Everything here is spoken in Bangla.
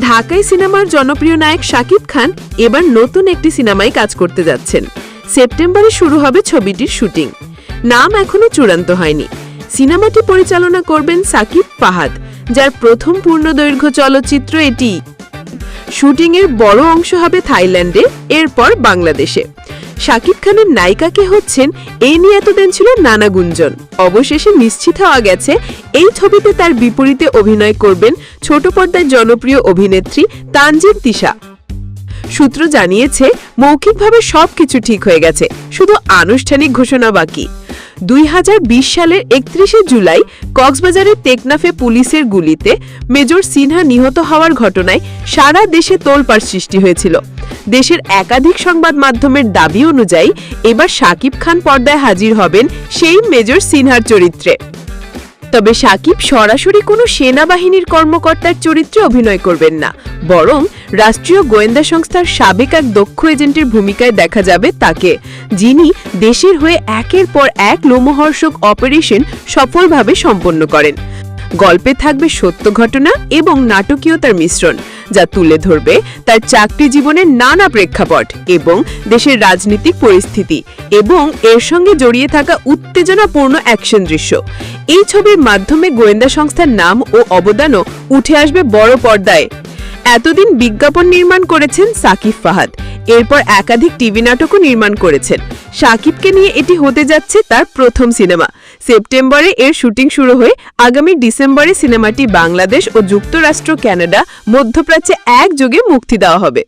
ঢাকাই সিনেমার জনপ্রিয় নায়ক শাকিব খান এবার নতুন একটি সিনেমায় কাজ করতে যাচ্ছেন। সেপ্টেম্বরে শুরু হবে ছবিটির শুটিং। নাম এখনও চূড়ান্ত হয়নি। সিনেমাটি পরিচালনা করবেন সাকিব পাহাদ যার প্রথম পূর্ণদৈর্ঘ্য চলচ্চিত্র এটি। শুটিংয়ের বড় অংশ হবে থাইল্যান্ডে, এরপর বাংলাদেশে। শাকিব খানের নায়িকাকে হচ্ছেন এই নিয়ে এতদিন ছিল নানা গুঞ্জন। অবশেষে নিশ্চিত হওয়া গেছে, এই ছবিতে তার বিপরীতে অভিনয় করবেন ছোট পর্দায় জনপ্রিয় অভিনেত্রী তানজিন তিশা। সূত্র জানিয়েছে, মৌখিকভাবে সবকিছু ঠিক হয়ে গেছে, শুধু আনুষ্ঠানিক ঘোষণা বাকি। দুই হাজার বিশ সালের একত্রিশে জুলাই, কক্সবাজারের টেকনাফে পুলিশের গুলিতে মেজর সিনহা নিহত হওয়ার ঘটনায় সারা দেশে তোলপাড় সৃষ্টি হয়েছিল। দেশের একাধিক সংবাদ মাধ্যমের দাবি অনুযায়ী এবার শাকিব খান পর্দায় হাজির হবেন সেই মেজর সিনহার চরিত্রে। তবে সাকিব সরাসরি কোনো সেনাবাহিনীর কর্মকর্তার চরিত্রে অভিনয় করবেন না, বরং রাষ্ট্রীয় গোয়েন্দা সংস্থার সাবেক এক দক্ষ এজেন্টের ভূমিকায় দেখা যাবে তাকে, যিনি দেশের হয়ে একের পর এক লোমহর্ষক অপারেশন সফলভাবে সম্পন্ন করেন। গল্পে থাকবে সত্য ঘটনা এবং নাটকীয়তার মিশ্রণ। যা তুলে ধরবে তার চাকরি জীবনের নানা প্রেক্ষাপট এবং দেশের রাজনৈতিক পরিস্থিতি এবং এর সঙ্গে জড়িয়ে থাকা উত্তেজনাপূর্ণ অ্যাকশন দৃশ্য। এই ছবির মাধ্যমে গোয়েন্দা সংস্থার নাম ও অবদানও উঠে আসবে বড় পর্দায়। এতদিন বিজ্ঞাপন নির্মাণ করেছেন সাকিব ফাহাদ। এরপর একাধিক টিভি নাটকও নির্মাণ করেছেন। সাকিবকে নিয়ে এটি হতে যাচ্ছে তার প্রথম সিনেমা। সেপ্টেম্বরে এর শুটিং শুরু হয়ে আগামী ডিসেম্বরে সিনেমাটি বাংলাদেশ ও যুক্তরাষ্ট্র, কানাডা, মধ্যপ্রাচ্যে একযোগে মুক্তি দেওয়া হবে।